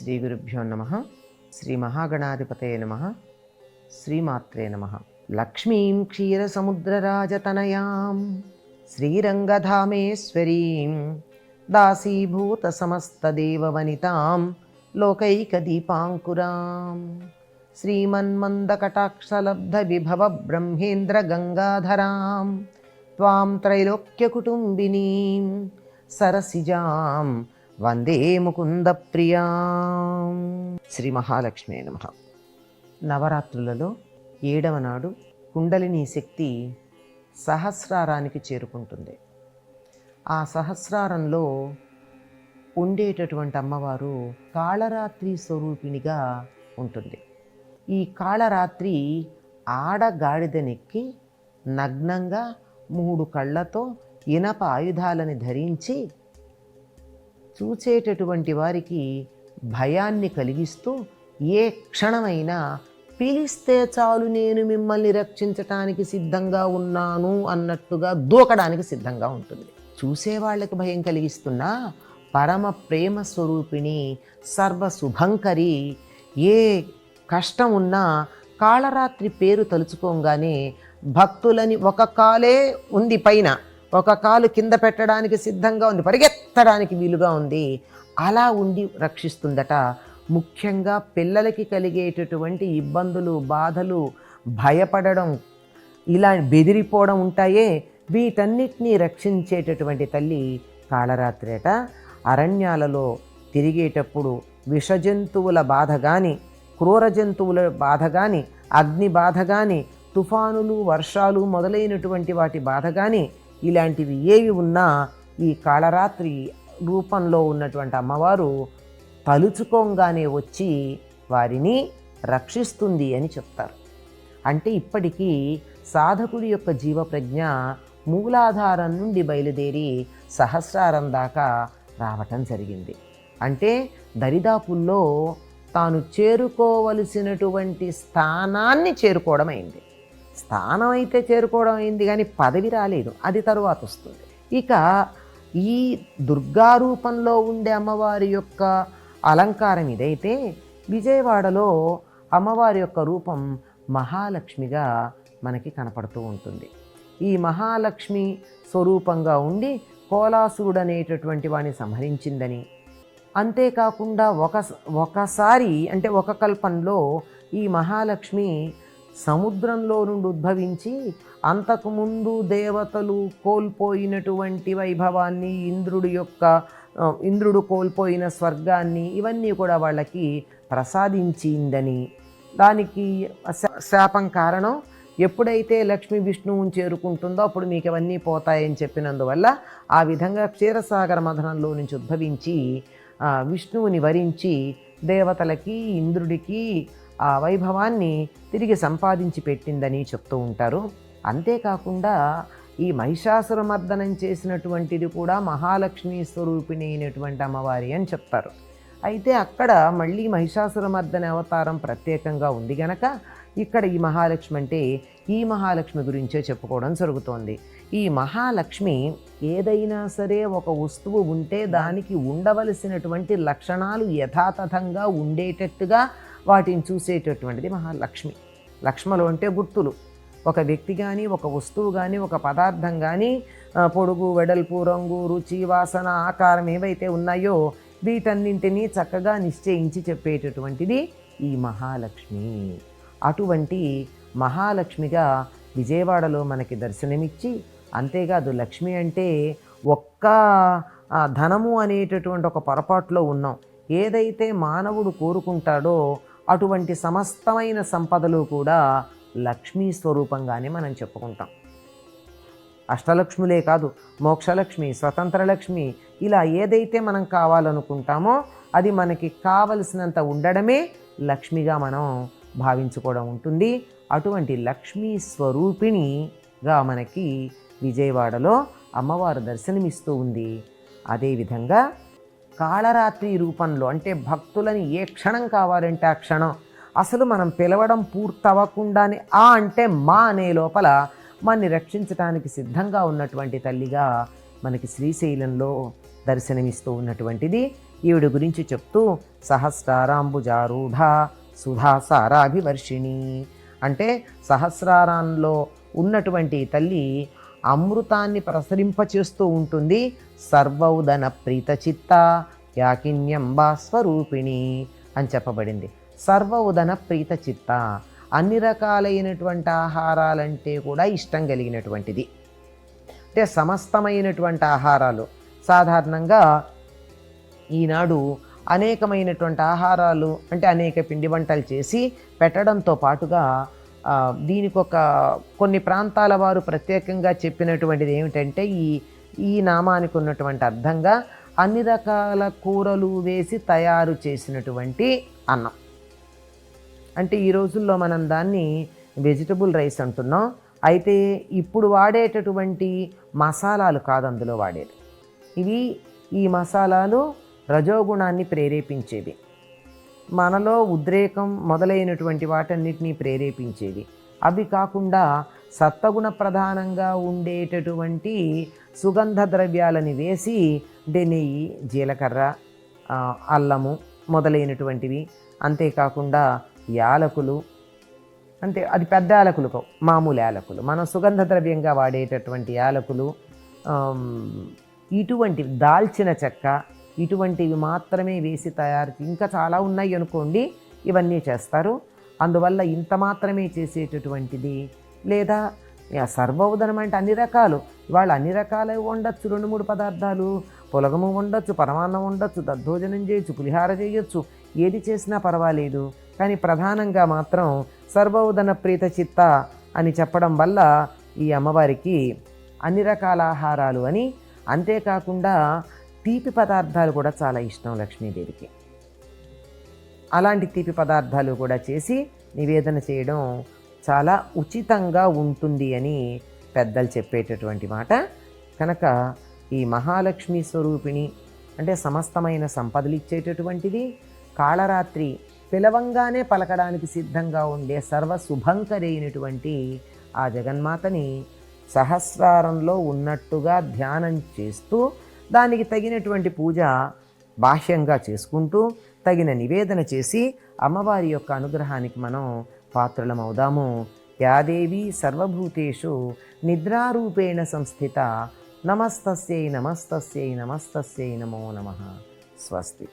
శ్రీ గురుభ్యో నమ శ్రీ మహాగణాధిపతే నమ శ్రీమాత్రే నమ. లక్ష్మీం క్షీరసముద్రరాజతనయాం శ్రీరంగధామేశ్వరీం దాసీభూత దాసీభూతసమస్తదేవవనితాం లోకైకదీపాంకురాం. శ్రీమన్మందకటాక్షలబ్ధవిభవ బ్రహ్మేంద్రగంగాధరాం త్వాం త్రైలోక్యకుటుంబినీం సరసిజాం వందే ముకుందప్రియా శ్రీ మహాలక్ష్మి నమ. నవరాత్రులలో ఏడవ నాడు కుండలిని శక్తి సహస్రారానికి చేరుకుంటుంది. ఆ సహస్రారంలో ఉండేటటువంటి అమ్మవారు కాళరాత్రి స్వరూపిణిగా ఉంటుంది. ఈ కాళరాత్రి ఆడగాడిదనెక్కి నగ్నంగా మూడు కళ్ళతో ఇనప ఆయుధాలని ధరించి చూచేటటువంటి వారికి భయాన్ని కలిగిస్తూ ఏ క్షణమైనా పిలిస్తే చాలు నేను మిమ్మల్ని రక్షించటానికి సిద్ధంగా ఉన్నాను అన్నట్టుగా దూకడానికి సిద్ధంగా ఉంటుంది. చూసేవాళ్ళకి భయం కలిగిస్తున్నా పరమ ప్రేమ స్వరూపిణి సర్వ శుభంకరి ఏ కష్టం ఉన్నా కాళరాత్రి పేరు తలుచుకోగానే భక్తులని ఒక కాలే ఉంది పైన ఒక కాలు కింద పెట్టడానికి సిద్ధంగా ఉంది. ఎత్తడానికి వీలుగా ఉంది. అలా ఉండి రక్షిస్తుందట. ముఖ్యంగా పిల్లలకి కలిగేటటువంటి ఇబ్బందులు బాధలు భయపడడం ఇలా బెదిరిపోవడం ఉంటాయే. వీటన్నిటినీ రక్షించేటటువంటి తల్లి కాళరాత్రి అట అరణ్యాలలో తిరిగేటప్పుడు విషజంతువుల బాధ కానీ క్రూర జంతువుల బాధ కానీ అగ్ని బాధ కానీ తుఫానులు వర్షాలు మొదలైనటువంటి వాటి బాధ కానీ ఇలాంటివి ఏవి ఉన్నా ఈ కాళరాత్రి రూపంలో ఉన్నటువంటి అమ్మవారు తలుచుకోగానే వచ్చి వారిని రక్షిస్తుంది అని చెప్తారు. అంటే ఇప్పటికీ సాధకుడి యొక్క జీవప్రజ్ఞ మూలాధారం నుండి బయలుదేరి సహస్రారం దాకా రావటం జరిగింది. అంటే దరిదాపుల్లో తాను చేరుకోవలసినటువంటి స్థానాన్ని చేరుకోవడం అయింది. స్థానం అయితే చేరుకోవడం అయింది కానీ పదవి రాలేదు. అది తరువాత వస్తుంది. ఇక ఈ దుర్గా రూపంలో ఉండే అమ్మవారి యొక్క అలంకారం ఇదైతే విజయవాడలో అమ్మవారి యొక్క రూపం మహాలక్ష్మిగా మనకి కనపడుతూ ఉంటుంది. ఈ మహాలక్ష్మి స్వరూపంగా ఉండి కోలాసురుడు అనేటటువంటి వాడిని సంహరించిందని. అంతేకాకుండా ఒక ఒకసారి అంటే ఒక కల్పంలో ఈ మహాలక్ష్మి సముద్రంలో నుండి ఉద్భవించి అంతకుముందు దేవతలు కోల్పోయినటువంటి వైభవాన్ని ఇంద్రుడి యొక్క ఇంద్రుడు కోల్పోయిన స్వర్గాన్ని ఇవన్నీ కూడా వాళ్ళకి ప్రసాదించిందని. దానికి శా- శాపం కారణం ఎప్పుడైతే లక్ష్మి విష్ణువుని చేరుకుంటుందో అప్పుడు మీకు ఇవన్నీ పోతాయని చెప్పినందువల్ల ఆ విధంగా క్షీరసాగర మథనంలో నుంచి ఉద్భవించి విష్ణువుని వరించి దేవతలకి ఇంద్రుడికి ఆ వైభవాన్ని తిరిగి సంపాదించి పెట్టిందని చెప్తూ ఉంటారు. అంతేకాకుండా ఈ మహిషాసురమర్దనం చేసినటువంటిది కూడా మహాలక్ష్మి స్వరూపిణి అయినటువంటి అమ్మవారి అని చెప్తారు. అయితే అక్కడ మళ్ళీ మహిషాసురమర్దన అవతారం ప్రత్యేకంగా ఉంది గనక ఇక్కడ ఈ మహాలక్ష్మి అంటే ఈ మహాలక్ష్మి గురించే చెప్పుకోవడం జరుగుతోంది. ఈ మహాలక్ష్మి ఏదైనా సరే ఒక వస్తువు ఉంటే దానికి ఉండవలసినటువంటి లక్షణాలు యథాతథంగా ఉండేటట్టుగా వాటిని చూసేటటువంటిది మహాలక్ష్మి. లక్ష్మలు అంటే గుర్తులు. ఒక వ్యక్తి కానీ ఒక వస్తువు కానీ ఒక పదార్థం కానీ పొడుగు వెడల్పు రంగు రుచి వాసన ఆకారం ఏవైతే ఉన్నాయో వీటన్నింటినీ చక్కగా నిశ్చయించి చెప్పేటటువంటిది ఈ మహాలక్ష్మి. అటువంటి మహాలక్ష్మిగా విజయవాడలో మనకి దర్శనమిచ్చి అంతేకాదు లక్ష్మి అంటే ఒక్క ధనము అనేటటువంటి ఒక పొరపాటులో ఉన్నాం. ఏదైతే మానవుడు కోరుకుంటాడో అటువంటి సమస్తమైన సంపదలు కూడా లక్ష్మీ స్వరూపంగానే మనం చెప్పుకుంటాం. అష్టలక్ష్ములే కాదు మోక్షలక్ష్మి స్వతంత్ర లక్ష్మి ఇలా ఏదైతే మనం కావాలనుకుంటామో అది మనకి కావలసినంత ఉండడమే లక్ష్మిగా మనం భావించుకోవడం ఉంటుంది. అటువంటి లక్ష్మీ స్వరూపిణిగా మనకి విజయవాడలో అమ్మవారు దర్శనమిస్తూ ఉంది. అదేవిధంగా కాళరాత్రి రూపంలో అంటే భక్తులని ఏ క్షణం కావాలంటే ఆ క్షణం అసలు మనం పిలవడం పూర్తవ్వకుండానే ఆ అంటే మా అనే లోపల మనని రక్షించడానికి సిద్ధంగా ఉన్నటువంటి తల్లిగా మనకి శ్రీశైలంలో దర్శనమిస్తూ ఉన్నటువంటిది. ఈవిడ గురించి చెప్తూ సహస్రారాంబుజారూఢ సుధాసారాభివర్షిణి అంటే సహస్రారాంలో ఉన్నటువంటి తల్లి అమృతాన్ని ప్రసరింపచేస్తూ ఉంటుంది. సర్వౌదన ప్రీత చిత్త యాకిన్యంబా స్వరూపిణి అని చెప్పబడింది. సర్వౌదన ప్రీత చిత్త అన్ని రకాలైనటువంటి ఆహారాలంటే కూడా ఇష్టం కలిగినటువంటిది. అంటే సమస్తమైనటువంటి ఆహారాలు. సాధారణంగా ఈనాడు అనేకమైనటువంటి ఆహారాలు అంటే అనేక పిండి వంటలు చేసి పెట్టడంతో పాటుగా దీనికి ఒక కొన్ని ప్రాంతాల వారు ప్రత్యేకంగా చెప్పినటువంటిది ఏమిటంటే ఈ ఈ నామానికి ఉన్నటువంటి అర్థంగా అన్ని రకాల కూరలు వేసి తయారు చేసినటువంటి అన్నం. అంటే ఈ రోజుల్లో మనం దాన్ని వెజిటబుల్ రైస్ అంటున్నాం. అయితే ఇప్పుడు వాడేటటువంటి మసాలాలు కాదు అందులో వాడేది. ఇవి ఈ మసాలాలు రజోగుణాన్ని ప్రేరేపించేవి. మనలో ఉద్రేకం మొదలైనటువంటి వాటన్నిటినీ ప్రేరేపించేవి అవి కాకుండా సత్వగుణ ప్రధానంగా ఉండేటటువంటి సుగంధ ద్రవ్యాలని వేసి డెనెయ్యి జీలకర్ర అల్లము మొదలైనటువంటివి. అంతేకాకుండా యాలకులు. అంటే అది పెద్ద యాలకులు మామూలు యాలకులు. మనం సుగంధ ద్రవ్యంగా వాడేటటువంటి యాలకులు ఇటువంటి దాల్చిన చెక్క ఇటువంటివి మాత్రమే వేసి తయారు ఇంకా చాలా ఉన్నాయి అనుకోండి ఇవన్నీ చేస్తారు. అందువల్ల ఇంత మాత్రమే చేసేటటువంటిది. లేదా సర్వోదనం అంటే అన్ని రకాలు. వాళ్ళు అన్ని రకాలు ఉండొచ్చు రెండు మూడు పదార్థాలు. పులగము ఉండొచ్చు పరమాన్నం ఉండొచ్చు దద్దోజనం చేయొచ్చు పులిహార చేయొచ్చు. ఏది చేసినా పర్వాలేదు. కానీ ప్రధానంగా మాత్రం సర్వోదన ప్రీత చిత్త అని చెప్పడం వల్ల ఈ అమ్మవారికి అన్ని రకాల ఆహారాలు అని. అంతేకాకుండా తీపి పదార్థాలు కూడా చాలా ఇష్టం లక్ష్మీదేవికి. అలాంటి తీపి పదార్థాలు కూడా చేసి నివేదన చేయడం చాలా ఉచితంగా ఉంటుంది అని పెద్దలు చెప్పేటటువంటి మాట. కనుక ఈ మహాలక్ష్మి స్వరూపిణి అంటే సమస్తమైన సంపదలు ఇచ్చేటటువంటిది కాళరాత్రి పిలవంగానే పలకడానికి సిద్ధంగా ఉండే సర్వ శుభంకరైనటువంటి ఆ జగన్మాతని సహస్రారంలో ఉన్నట్టుగా ధ్యానం చేస్తూ దానికి తగినటువంటి పూజ బాహ్యంగా చేసుకుంటూ తగిన నివేదన చేసి అమ్మవారి యొక్క అనుగ్రహానికి మనం పాత్రలమవుదాము. యాదేవి సర్వభూతేషు నిద్రారూపేణ సంస్థిత నమస్తస్యై నమస్తస్యై నమస్తస్యై నమో నమ. స్వస్తి.